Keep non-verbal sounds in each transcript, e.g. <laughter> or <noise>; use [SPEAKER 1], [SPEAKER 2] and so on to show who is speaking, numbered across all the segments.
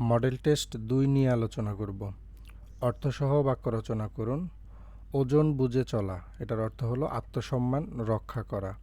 [SPEAKER 1] Model test দুই নিয়ে আলোচনা করব। অর্থসহ বাক্য রচনা করুন। ওজন বুঝে চলা, এটার অর্থ হলো আত্মসম্মান রক্ষা করা।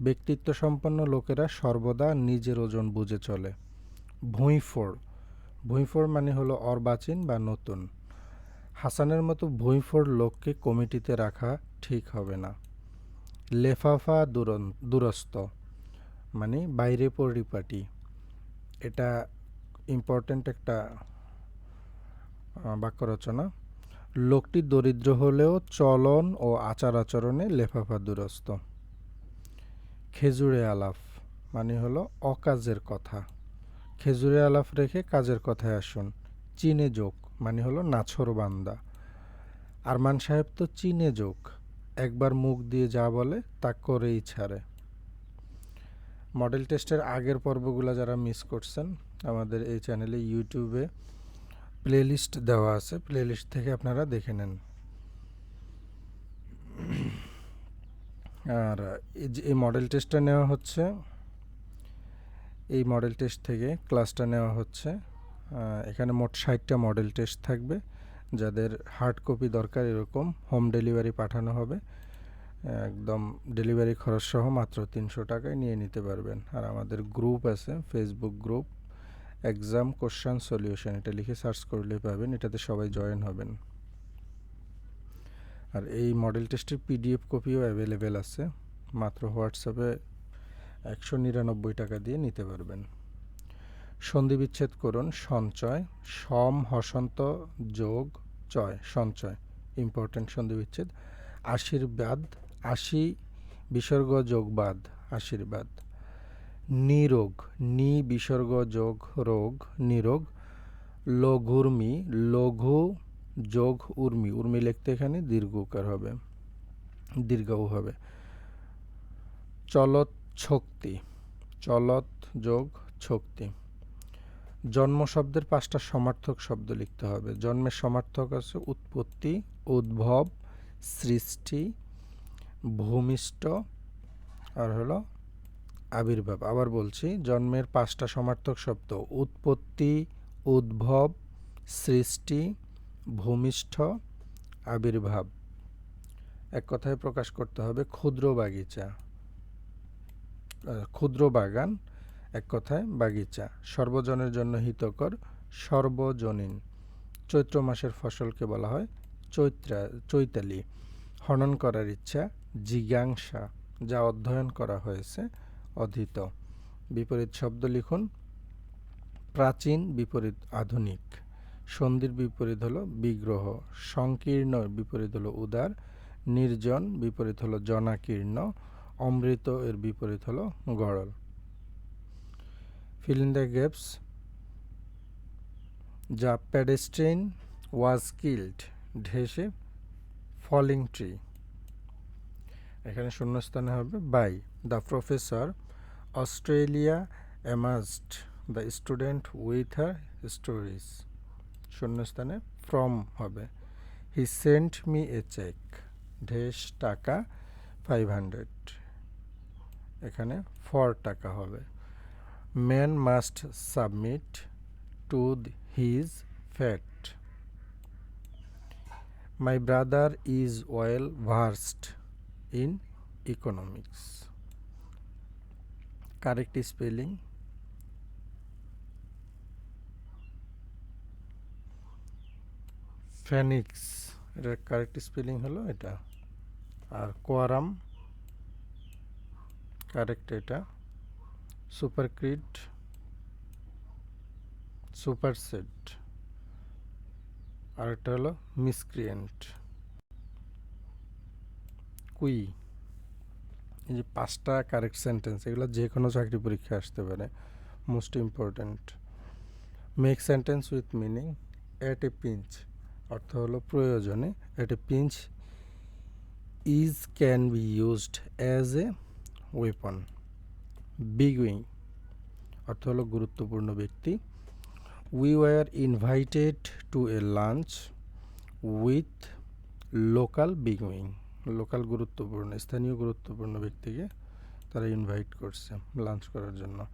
[SPEAKER 1] ব্যক্তিত্ব সম্পন্ন লোকেরা সর্বদা নিজের ওজন বুঝে চলে। ভুঁইফোড় ভুঁইফোড় মানে হলো অর্বাচীন বা নতুন। হাসানের মতো ভুঁইফোড় লোককে কমিটিতে রাখা ঠিক হবে না। লেফাফা দুরন, দুরস্ত মানে বাইরে পরিপাটি। এটা ইম্পর্ট্যান্ট একটা বাক্য রচনা লোকটি দরিদ্র হলেও চলন ও আচার আচরণে লেফাফা দুরস্ত। খেজুরে আলাপ মানে হলো অকাজের কথা। খেজুরে আলাপ রেখে কাজের কথায় আসুন। চীনে যোগ মানে হলো নাছর বান্দা। আরমান সাহেব তো চীনে যোগ। একবার মুখ দিয়ে যা বলে তা করেই ছাড়ে। মডেল টেস্টের আগের পর্বগুলো যারা মিস করছেন আমাদের এই চ্যানেলে ইউটিউবে প্লেলিস্ট দেওয়া আছে। প্লেলিস্ট থেকে আপনারা দেখে নেন। আর এই মডেল টেস্টটা নেওয়া হচ্ছে। এই মডেল টেস্ট থেকে ক্লাসটা নেওয়া হচ্ছে। এখানে মোট ষাটটা মডেল টেস্ট থাকবে। যাদের হার্ড কপি দরকার, এরকম হোম ডেলিভারি পাঠানো হবে। একদম ডেলিভারি খরচ সহ মাত্র তিনশো টাকায় নিয়ে নিতে পারবেন। আর আমাদের গ্রুপ আছে Facebook group exam question solution এটা লিখে সার্চ করলে পাবেন, এটাতে সবাই জয়েন হবেন। আর এই মডেল টেস্টের পিডিএফ কপিও অ্যাভেলেবেল আছে। মাত্র হোয়াটসঅ্যাপে একশো নিরানব্বই টাকা দিয়ে নিতে পারবেন। সন্ধি বিচ্ছেদ করুন, সঞ্চয়, সম, হসন্ত, যোগ, চয়, সঞ্চয় ইম্পর্টেন্ট সন্ধি বিচ্ছেদ, আশীর্বাদ, আশি, বিসর্গ যোগ বাদ আশীর্বাদ। নিরোগ, নি বিসর্গ যোগ রোগ, নিরোগ, লঘুর্মি, লঘু যোগ উর্মি। উর্মি লিখতে এখানে দীর্ঘকার হবে দীর্ঘও হবে। চলত শক্তি, চলত যোগ শক্তি। জন্ম শব্দের পাঁচটা সমার্থক শব্দ লিখতে হবে। জন্মের সমার্থক আছে উৎপত্তি, উদ্ভব, সৃষ্টি, ভূমিষ্ঠ, আর হলো আবির্ভাব। আবার বলছি, জন্মের পাঁচটা সমার্থক শব্দ, উৎপত্তি, উদ্ভব, সৃষ্টি, ভূমিষ্ঠ, আবির্ভাব। এক কথায় প্রকাশ করতে হবে, ক্ষুদ্র বাগিচা। ক্ষুদ্র বাগান, এক কথায় বাগিচা। সর্বজনের জন্য হিতকর, সর্বজনীন। চৈত্র মাসের ফসলকে বলা হয় চৈত্রা, চৈতালি। হনন করার ইচ্ছা, জিজ্ঞাংসা, যা অধ্যয়ন করা হয়েছে। অধীত। বিপরীত শব্দ লিখুন, প্রাচীন বিপরীত আধুনিক। সন্ধির বিপরীত হলো বিগ্রহ, সংকীর্ণ বিপরীত হলো উদার, নির্জন বিপরীত হলো জনাকীর্ণ, অমৃত এর বিপরীত হলো গড়ল। Fill in the gaps. the pedestrian was killed, ঢেসে ফলিং ট্রি এখানে শূন্যস্থানে হবে by the professor Australia amazed the student with her stories. শূন্যস্থানে ফ্রম হবে। He sent me a cheque. ঢেস টাকা ফাইভ হান্ড্রেড। এখানে ফর টাকা হবে। man must submit to his his my brother is is well in in Correct spelling. Phoenix এটার correct spelling হলো এটা। আর কোয়ারাম কারেক্ট এটা। সুপারক্রিট, সুপারসেট। আরেকটা হলো মিসক্রিয়েন্ট। কুই। যে পাঁচটা কারেক্ট সেন্টেন্স এগুলো যে কোনো চাকরি পরীক্ষায় আসতে পারে। Most important make sentence with meaning at a pinch অর্থ হলো প্রয়োজনে। At a pinch is can be used as a weapon bigwig অর্থ হলো গুরুত্বপূর্ণ ব্যক্তি। We were invited to a lunch with local bigwig local গুরুত্বপূর্ণ, স্থানীয় গুরুত্বপূর্ণ ব্যক্তিকে তারা ইনভাইট করছে লাঞ্চ করার জন্য।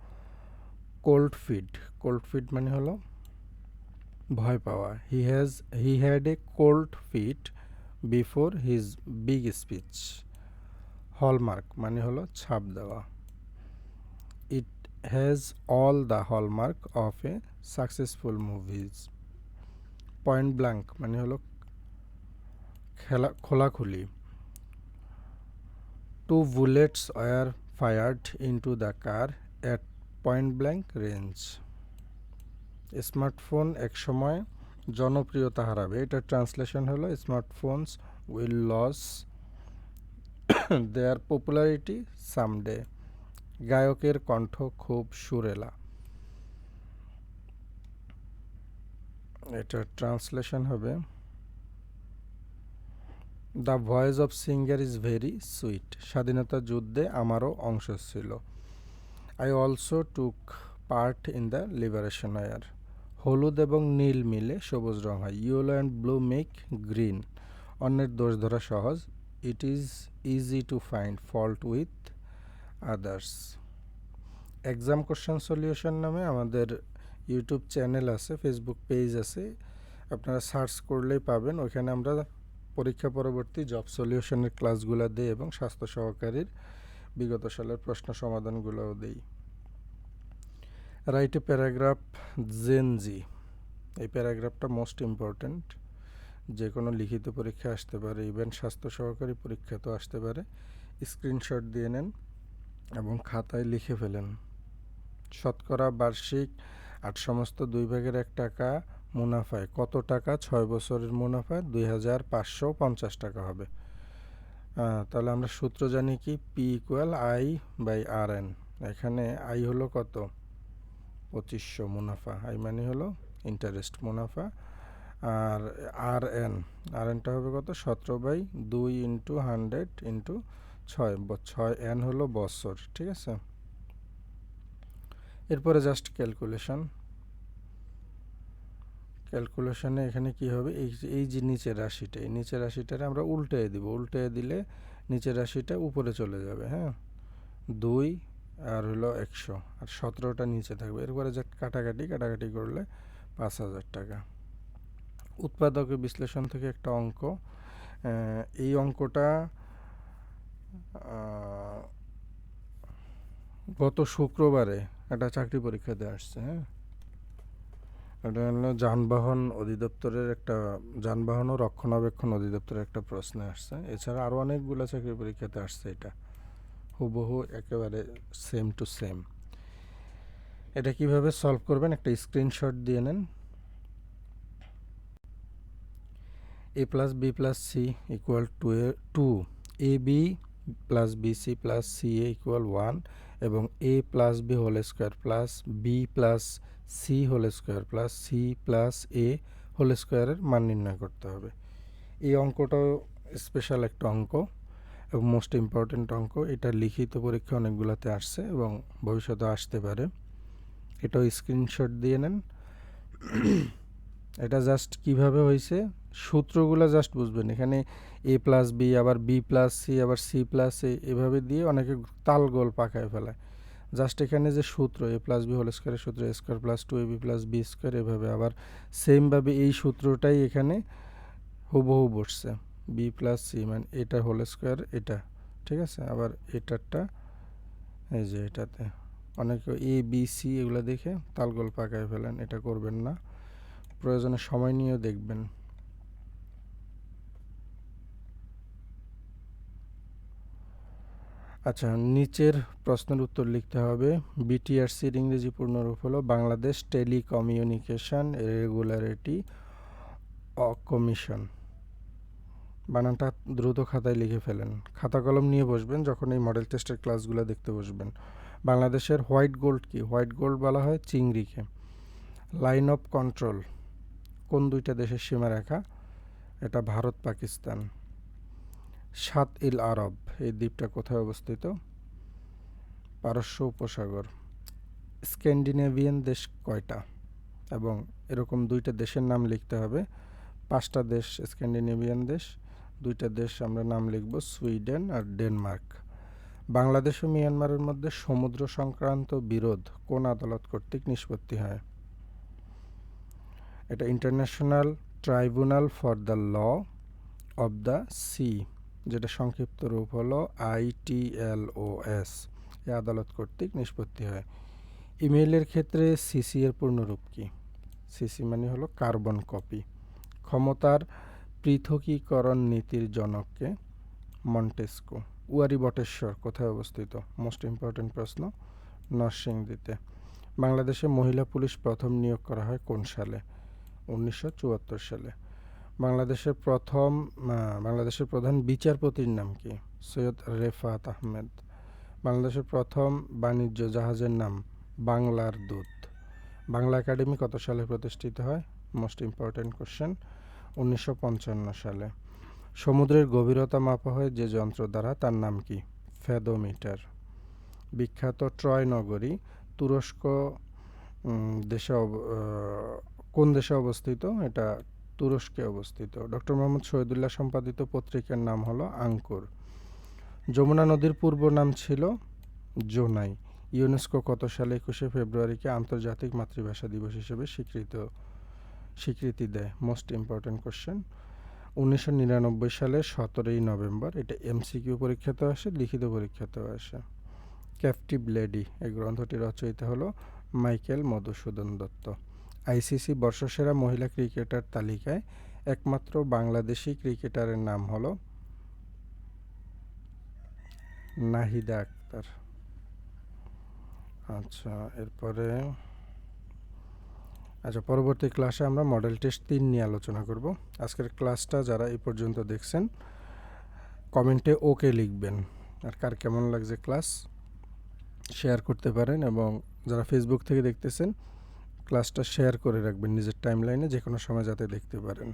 [SPEAKER 1] কোল্ড ফিড কোল্ড ফিড মানে হলো ভয় পাওয়া। He has he had a cold feet before his big speech hallmark মানে হলো ছাপ দেওয়া। It has all the hallmark of a successful movies point blank মানে হলো খেলা, খোলাখুলি। Two bullets were fired into the car at point blank range smartphone একসময় জনপ্রিয়তা হারাবে। এটার ট্রান্সলেশন হলো smartphones will lose their popularity someday গায়কের কণ্ঠ খুব সুরেলা। এটার ট্রান্সলেশন হবে the voice of singer is very sweet স্বাধীনতা যুদ্ধে আমারও অংশ ছিল। I also took part in the liberation war হলুদ এবং নীল মিলে সবুজ রং হয়। Yellow and blue make green অন্যের দোষ ধরা সহজ। It is easy to find fault with others exam question solution নামে আমাদের ইউটিউব চ্যানেল আছে ফেসবুক পেজ আছে। আপনারা সার্চ করলেই পাবেন। ওইখানে আমরা পরীক্ষা পরবর্তী জব সলিউশনের ক্লাসগুলো দিই এবং স্বাস্থ্য সহকারীর বিগত সালের প্রশ্ন সমাধানগুলোও দিই। রাইট এ প্যারাগ্রাফ জেনজি এই প্যারাগ্রাফটা মোস্ট ইম্পর্ট্যান্ট যে কোনো লিখিত পরীক্ষা আসতে পারে ইভেন স্বাস্থ্য সহকারী পরীক্ষা তো আসতে পারে। স্ক্রিনশট দিয়ে নেন এবং খাতায় লিখে ফেলেন। শতকরা বার্ষিক আট সমস্ত দুই ভাগের এক টাকা মুনাফায় কত টাকা? ছয় বছরের মুনাফায় দুই হাজার পাঁচশো পঞ্চাশ টাকা হবে। তাহলে আমরা সূত্র জানি কি? P equal I by R N এখানে আই হলো কত? পঁচিশশো মুনাফা। আই মানে হলো ইন্টারেস্ট মুনাফা। আর আর এন আর এনটা হবে কত? সতেরো বাই দুই ইন্টু হান্ড্রেড ইন্টু ছয়। ছয় এন হলো বছর, ঠিক আছে? এরপরে জাস্ট ক্যালকুলেশন ক্যালকুলেশনে এখানে কি হবে? এই এই যে নিচের রাশিটা, এই নিচের রাশিটারে আমরা উল্টে দিব। উল্টে দিলে নিচের রাশিটা উপরে চলে যাবে হ্যাঁ? দুই আর হলো একশো। আর সতেরোটা নিচে থাকবে। এরপরে যে কাটাকাটি কাটাকাটি করলে পাঁচ হাজার টাকা। উৎপাদকের বিশ্লেষণ থেকে একটা অঙ্ক। এই অঙ্কটা গত শুক্রবারে একটা চাকরি পরীক্ষা পরীক্ষাতে আসছে হ্যাঁ? এটা হলো যানবাহন অধিদপ্তরের একটা, যানবাহন ও রক্ষণাবেক্ষণ অধিদপ্তরের একটা প্রশ্নে আসছে। এছাড়া আরও অনেকগুলো চাকরি পরীক্ষাতে আসছে এটা। হুবহু একেবারে সেম টু সেম এটা কীভাবে সলভ করবেন একটা স্ক্রিনশট দিয়ে নেন। A plus B plus C equal to A two A B plus B C plus C A equal one এবং A plus B whole square plus B plus C whole square plus C plus A whole স্কোয়ারের মান নির্ণয় করতে হবে। এই অঙ্কটাও special একটা অঙ্ক এবং মোস্ট ইম্পর্ট্যান্ট অঙ্ক। এটা লিখিত পরীক্ষা অনেকগুলোতে আসছে এবং ভবিষ্যতে আসতে পারে। এটাও স্ক্রিনশট দিয়ে নেন। <clears throat> এটা জাস্ট কীভাবে হয়েছে? সূত্রগুলো জাস্ট বুঝবেন। এখানে এ প্লাস বি আবার বি প্লাস সি আবার সি প্লাস এ এভাবে দিয়ে অনেকে তাল গোল পাকায় ফেলায়। জাস্ট এখানে যে সূত্র এ প্লাস বি হোল স্কোয়ারের সূত্র A square plus two A B plus B square এভাবে আবার সেমভাবে এই সূত্রটাই এখানে হুবহু বসছে। বি প্লাস সি মানে এটা হোল স্কোয়ার এটা, ঠিক আছে? আবার এটারটা, এই যে এটাতে, অনেকে এ বি সি এগুলো দেখে তালগোল পাকায় ফেলেন, এটা করবেন না। প্রয়োজনে সময় নিয়েও দেখবেন। আচ্ছা নিচের প্রশ্নের উত্তর লিখতে হবে। বিটিআরসির ইংরেজি পূর্ণরূপ হলো বাংলাদেশ টেলিকমিউনিকেশন রেগুলারিটি কমিশন। বানানটা দ্রুত খাতায় লিখে ফেলেন। খাতা কলম নিয়ে বসবেন যখন এই মডেল টেস্টের ক্লাসগুলো দেখতে বসবেন। বাংলাদেশের হোয়াইট গোল্ড কি? হোয়াইট গোল্ড বলা হয় চিংড়িকে। লাইন অফ কন্ট্রোল কোন দুইটা দেশের সীমারেখা? এটা ভারত, পাকিস্তান। সাত ইল আরব, এই দ্বীপটা কোথায় অবস্থিত? পারস্য উপসাগর। স্ক্যান্ডিনেভিয়ান দেশ কয়টা? এবং এরকম দুইটা দেশের নাম লিখতে হবে। পাঁচটা দেশ স্ক্যান্ডিনেভিয়ান দেশ, দুইটা দেশ আমরা নাম লিখব সুইডেন আর ডেনমার্ক। বাংলাদেশ ও মিয়ানমারের মধ্যে সমুদ্র সংক্রান্ত বিরোধ কোন আদালত কর্তৃক নিষ্পত্তি হয়? এটা International Tribunal for the Law of the Sea. যেটা সংক্ষিপ্ত রূপ হলো আইটিএলওএস এ আদালত কর্তৃক নিষ্পত্তি হয়। ইমেইলের ক্ষেত্রে সিসি এর পূর্ণরূপ কি? সিসি মানে হলো কার্বন কপি। ক্ষমতার পৃথকীকরণ নীতির জনককে মন্টেস্কো। উয়ারি বটেশ্বর কোথায় অবস্থিত? মোস্ট ইম্পর্টেন্ট প্রশ্ন, নরসিংদীতে। বাংলাদেশে মহিলা পুলিশ প্রথম নিয়োগ করা হয় কোন সালে? উনিশশো চুয়াত্তর সালে। বাংলাদেশের প্রথম বাংলাদেশের প্রধান বিচারপতির নাম কি? সৈয়দ রেফাত আহমেদ। বাংলাদেশের প্রথম বাণিজ্য জাহাজের নাম বাংলার দূত। বাংলা একাডেমি কত সালে প্রতিষ্ঠিত হয়? মোস্ট ইম্পর্ট্যান্ট কোশ্চেন উনিশশো পঞ্চান্ন সালে। সমুদ্রের গভীরতা মাপা হয় যে যন্ত্র দ্বারা, তার নাম কি? ফেদোমিটার। বিখ্যাত ট্রয় নগরী তুরস্ক দেশে কোন দেশে অবস্থিত? এটা তুরস্কে অবস্থিত। ডক্টর মোহাম্মদ শহীদুল্লাহ সম্পাদিত পত্রিকার নাম হলো আঙ্কুর। যমুনা নদীর পূর্ব নাম ছিল জোনাই। ইউনেস্কো কত সালে একুশে ফেব্রুয়ারিকে আন্তর্জাতিক মাতৃভাষা দিবস হিসেবে স্বীকৃত, স্বীকৃতি দেয়? মোস্ট ইম্পর্ট্যান্ট কোশ্চেন উনিশশো নিরানব্বই সালের সতেরোই নভেম্বর, এটা এমসিকিউ পরীক্ষাতেও আসে, লিখিত পরীক্ষাতেও আসে। ক্যাপটিভ লেডি এই গ্রন্থটি রচয়িতা হলো মাইকেল মধুসূদন দত্ত। আইসিসি বর্ষসেরা মহিলা ক্রিকেটার তালিকায় একমাত্র বাংলাদেশি ক্রিকেটারের নাম হল নাহিদা আক্তার। আচ্ছা এরপরে আচ্ছা পরবর্তী ক্লাসে আমরা মডেল টেস্ট তিন নিয়ে আলোচনা করব। আজকের ক্লাসটা যারা এই পর্যন্ত দেখছেন, কমেন্টে ওকে লিখবেন আর কার কেমন লাগছে ক্লাস, শেয়ার করতে পারেন এবং যারা ফেসবুক থেকে দেখতেছেন ক্লাসটা শেয়ার করে রাখবেন নিজের টাইমলাইনে যে কোনো সময় যাতে দেখতে পারেন।